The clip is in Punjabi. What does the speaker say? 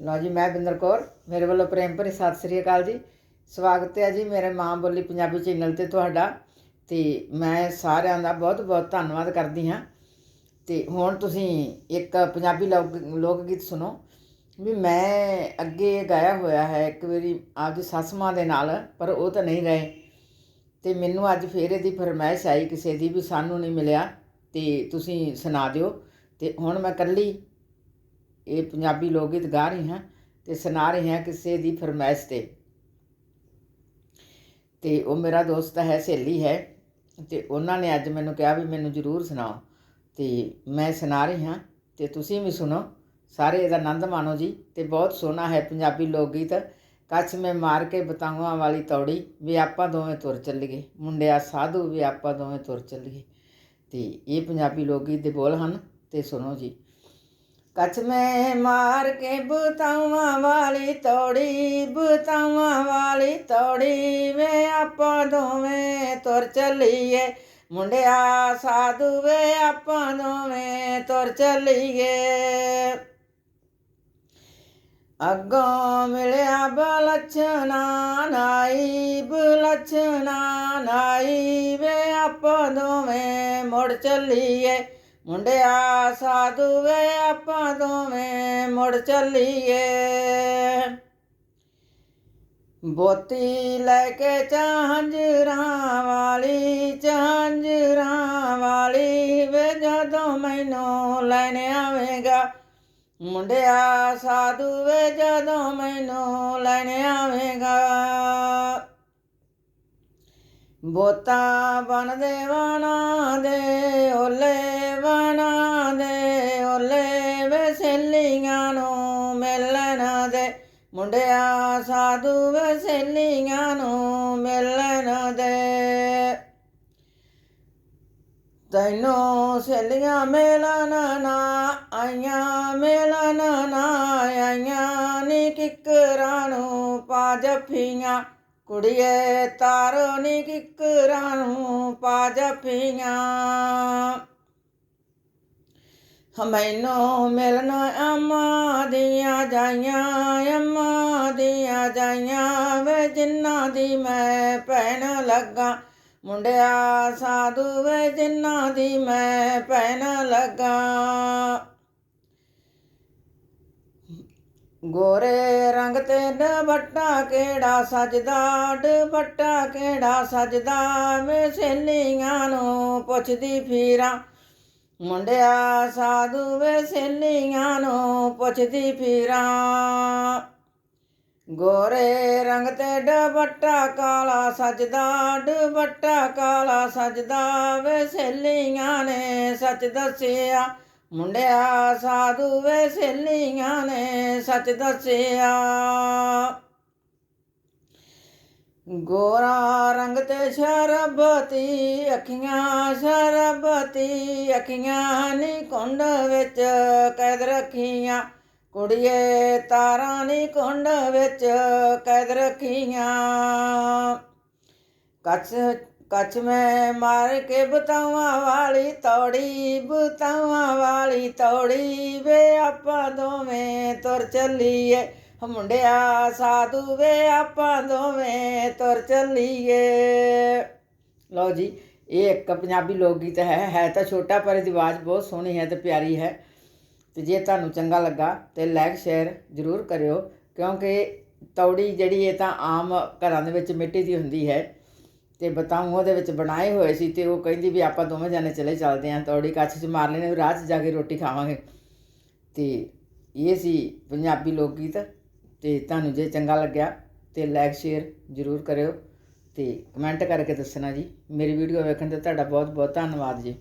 ਲਓ ਜੀ, ਮੈਂ ਬਿੰਦਰ ਕੌਰ, ਮੇਰੇ ਵੱਲੋਂ ਪ੍ਰੇਮ ਭਰੀ ਸਤਿ ਸ੍ਰੀ ਅਕਾਲ ਜੀ। ਸਵਾਗਤ ਹੈ ਜੀ ਮੇਰੇ ਮਾਂ ਬੋਲੀ ਪੰਜਾਬੀ ਚੈਨਲ ਤੇ ਤੁਹਾਡਾ। ਤੇ ਮੈਂ ਸਾਰਿਆਂ ਦਾ ਬਹੁਤ ਬਹੁਤ ਧੰਨਵਾਦ ਕਰਦੀ ਹਾਂ। ਤੇ ਹੁਣ ਤੁਸੀਂ ਇੱਕ ਪੰਜਾਬੀ ਲੋਕ ਲੋਕ ਗੀਤ ਸੁਣੋ। ਵੀ ਮੈਂ ਅੱਗੇ ਗਾਇਆ ਹੋਇਆ ਹੈ, ਇੱਕ ਵਾਰੀ ਆਪਦੀ ਸੱਸ ਮਾਂ ਦੇ ਨਾਲ, ਪਰ ਉਹ ਤਾਂ ਨਹੀਂ ਰਹੇ ਤੇ ਮੈਨੂੰ ਅੱਜ ਫੇਰ ਇਹਦੀ ਫਰਮਾਇਸ਼ ਆਈ, ਕਿਸੇ ਦੀ ਵੀ ਸਾਨੂੰ ਨਹੀਂ ਮਿਲਿਆ। ਤੇ ਤੁਸੀਂ ਸੁਣਾ ਦਿਓ। ਤੇ ਹੁਣ ਮੈਂ ਇਕੱਲੀ ਇਹ ਪੰਜਾਬੀ ਲੋਕ ਗੀਤ ਗਾ ਰਹੀ ਹਾਂ ਤੇ ਸੁਣਾ ਰਹੇ ਹਾਂ ਕਿਸੇ ਦੀ ਫਰਮਾਇਸ਼ ਤੇ। ਤੇ ਉਹ ਮੇਰਾ ਦੋਸਤ ਹੈ, ਸਹੇਲੀ ਹੈ ਤੇ ਉਹਨਾਂ ਨੇ ਅੱਜ ਮੈਨੂੰ ਕਿਹਾ ਵੀ ਮੈਨੂੰ ਜ਼ਰੂਰ ਸੁਣਾਓ। ਤੇ ਮੈਂ ਸੁਣਾ ਰਹੀ ਹਾਂ ਤੇ ਤੁਸੀਂ ਵੀ ਸੁਣੋ। ਸਾਰੇ ਇਹਦਾ ਆਨੰਦ ਮਾਣੋ ਜੀ ਤੇ ਬਹੁਤ ਸੋਹਣਾ ਹੈ ਪੰਜਾਬੀ ਲੋਕ ਗੀਤ ਕੱਛ ਮੈਂ ਮਾਰ ਕੇ ਬਤਾਵਾਂ ਵਾਲੀ ਤੌੜੀ ਵੀ ਆਪਾਂ ਦੋਵੇਂ ਤੁਰ ਚੱਲੀਏ। ਮੁੰਡਿਆ ਸਾਧੂ ਵੀ ਆਪਾਂ ਦੋਵੇਂ ਤੁਰ ਚੱਲੀਏ। ਤੇ ਇਹ ਪੰਜਾਬੀ ਲੋਕ ਗੀਤ ਦੇ ਬੋਲ ਹਨ ਤੇ ਸੁਣੋ ਜੀ। ਕੱਛ ਮੈਂ ਮਾਰ ਕੇ ਬਤਾਵਾਂ ਵਾਲੀ ਤੌੜੀ, ਬਤਾਵਾਂ ਵਾਲੀ ਤੌੜੀ ਵੇ ਆਪਾਂ ਦੋਵੇਂ ਤੁਰ ਚੱਲੀਏ। ਮੁੰਡਿਆ ਸਾਧੂ ਵੇ ਆਪਾਂ ਦੋਵੇਂ ਤੁਰ ਚੱਲੀਏ। ਅੱਗੋਂ ਮਿਲਿਆ ਬਲਛਣਾ ਨਾਈ ਬਲਛਣਾ ਨਾਈ ਵੇ ਆਪਾਂ ਦੋਵੇਂ ਮੁੜ ਚੱਲੀਏ। ਮੁੰਡਿਆ ਸਾਧੂਵੇ ਆਪਾਂ ਦੋਵੇਂ ਮੁੜ ਚੱਲੀਏ। ਬੋਤੀ ਲੈ ਕੇ ਚਾਂਜਰਾਂ ਵਾਲੀ ਚਾਂਜਰਾਂ ਵਾਲੀ ਵੇ ਜਦੋਂ ਮੈਨੂੰ ਲੈਣ ਆਵੇਂਗਾ। ਮੁੰਡਿਆ ਸਾਧੂ ਵੇ ਜਦੋਂ ਮੈਨੂੰ ਲੈਣ ਆਵੇਂਗਾ। ਬੋਤਾ ਬਣ ਦੇ ਵਾਣਾ ਦੇ, ਓਲੇ ਵਾਣਾ ਦੇ, ਓਲੇ ਵੇ ਨੂੰ ਮਿਲਣ ਦੇ। ਮੁੰਡਿਆ ਸਾਧੂ ਵੇ ਨੂੰ ਮਿਲਣ ਦੇ। ਤੈਨੂੰ ਸੇਲੀਆਂ ਮਿਲਣ ਨਾ, ਆਈਆਂ ਮਿਲਣ ਨਾ, ਆਈਆਂ ਨੀ ਕਿਕਰਾਂ ਨੂੰ ਪਾ ਜਫੀਆਂ ਕੁੜੀਏ ਤਾਰੋ ਨੀ ਕਿਕਰਾਂ ਨੂੰ ਪਾ ਜਫੀਆਂ ਮੈਨੂੰ ਮਿਲਣ ਅਮਾ ਦੀਆਂ ਜਾਈਆਂ ਅਮਾ ਦੀਆਂ ਜਾਈਆਂ ਵੇ ਜਿੰਨਾ ਦੀ ਮੈਂ ਭੈਣ ਲੱਗਾ। ਮੁੰਡਿਆ ਸਾਧੂ ਵੇ ਜਿੰਨਾ ਦੀ ਮੈਂ ਭੈਣ ਲੱਗਾ। ਗੋਰੇ ਰੰਗ ਤੇ ਦੁਪੱਟਾ ਕਿਹੜਾ ਸਜਦਾ, ਦੁਪੱਟਾ ਕਿਹੜਾ ਸਜਦਾ? ਵੇ ਸੇਲੀਆਂ ਨੂੰ ਪੁੱਛਦੀ ਫੀਰਾਂ। ਮੁੰਡਿਆ ਸਾਧੂ, ਵੇ ਸੇਲੀਆਂ ਨੂੰ ਪੁੱਛਦੀ ਫੀਰਾਂ। ਗੋਰੇ ਰੰਗ ਤੇ ਦੁਪੱਟਾ ਕਾਲਾ ਸਜਦਾ, ਦੁਪੱਟਾ ਕਾਲਾ ਸਜਦਾ। ਵੇ ਸੇਲੀਆਂ ਨੇ ਸੱਚ ਦੱਸਿਆ ਮੁੰਡਿਆ ਸਾਧੂ ਵੇ ਸੇਲੀਆਂ ਨੇ ਸੱਚ ਦੱਸਿਆ। ਗੋਰਾ ਰੰਗ ਤੇ ਸ਼ਰਬਤੀ, ਅੱਖੀਆਂ ਸ਼ਰਬਤੀ, ਅੱਖੀਆਂ ਨੀ ਕੁੰਡ ਵਿੱਚ ਕੈਦ ਰੱਖੀਆਂ। ਕੁੜੀਏ ਤਾਰਾਂ ਨੀ ਕੁੰਡ ਵਿੱਚ ਕੈਦ ਰੱਖੀਆਂ। ਕੱਚ ਕੱਚ ਮੈਂ ਮਾਰ ਕੇ ਬਤਾਵਾਂ ਵਾਲੀ ਤੌੜੀ, ਬਤਾਵਾਂ ਵਾਲੀ ਤੌੜੀ ਵੇ ਆਪਾਂ ਦੋਵੇਂ ਤੁਰ ਚੱਲੀਏ। ਮੁੰਡਿਆ ਸਾਧੂ ਵੇ ਆਪਾਂ ਦੋਵੇਂ ਤੁਰ ਚੱਲੀਏ। ਲਓ ਜੀ, ਇਹ ਇੱਕ ਪੰਜਾਬੀ ਲੋਕ ਗੀਤ ਹੈ ਹੈ ਤਾਂ ਛੋਟਾ ਪਰ ਇਹਦੀ ਆਵਾਜ਼ ਬਹੁਤ ਸੋਹਣੀ ਹੈ ਤੇ ਪਿਆਰੀ ਹੈ। ਤੇ ਜੇ ਤੁਹਾਨੂੰ ਚੰਗਾ ਲੱਗਾ ਤੇ ਲਾਈਕ ਸ਼ੇਅਰ ਜ਼ਰੂਰ ਕਰਿਓ, ਕਿਉਂਕਿ ਤੌੜੀ ਜਿਹੜੀ ਇਹ ਤਾਂ ਆਮ ਘਰਾਂ ਦੇ ਵਿੱਚ ਮਿੱਟੀ ਦੀ ਹੁੰਦੀ ਹੈ ਤੇ ਬਤਾਉਂ ਉਹਦੇ ਵਿੱਚ ਬਣਾਏ ਹੋਏ ਸੀ ਤੇ ਉਹ ਕਹਿੰਦੀ ਵੀ ਆਪਾਂ ਦੋਵੇਂ ਜਾਨੇ ਚਲੇ ਚੱਲਦੇ ਆਂ ਤੌੜੀ ਕੱਛ 'ਚ ਮਾਰ ਲੈਣੇ ਰਾਹ 'ਚ ਜਾ ਕੇ ਰੋਟੀ ਖਾਵਾਂਗੇ। ਤੇ ਇਹ ਸੀ ਪੰਜਾਬੀ ਲੋਕ ਗੀਤ ਤੇ ਤੁਹਾਨੂੰ ਜੇ ਚੰਗਾ ਲੱਗਿਆ ਤੇ ਲਾਈਕ ਸ਼ੇਅਰ ਜ਼ਰੂਰ ਕਰਿਓ ਤੇ ਕਮੈਂਟ ਕਰਕੇ ਦੱਸਣਾ ਜੀ। ਮੇਰੀ ਵੀਡੀਓ ਵੇਖਣ ਤੇ ਤੁਹਾਡਾ ਬਹੁਤ ਬਹੁਤ ਧੰਨਵਾਦ ਜੀ।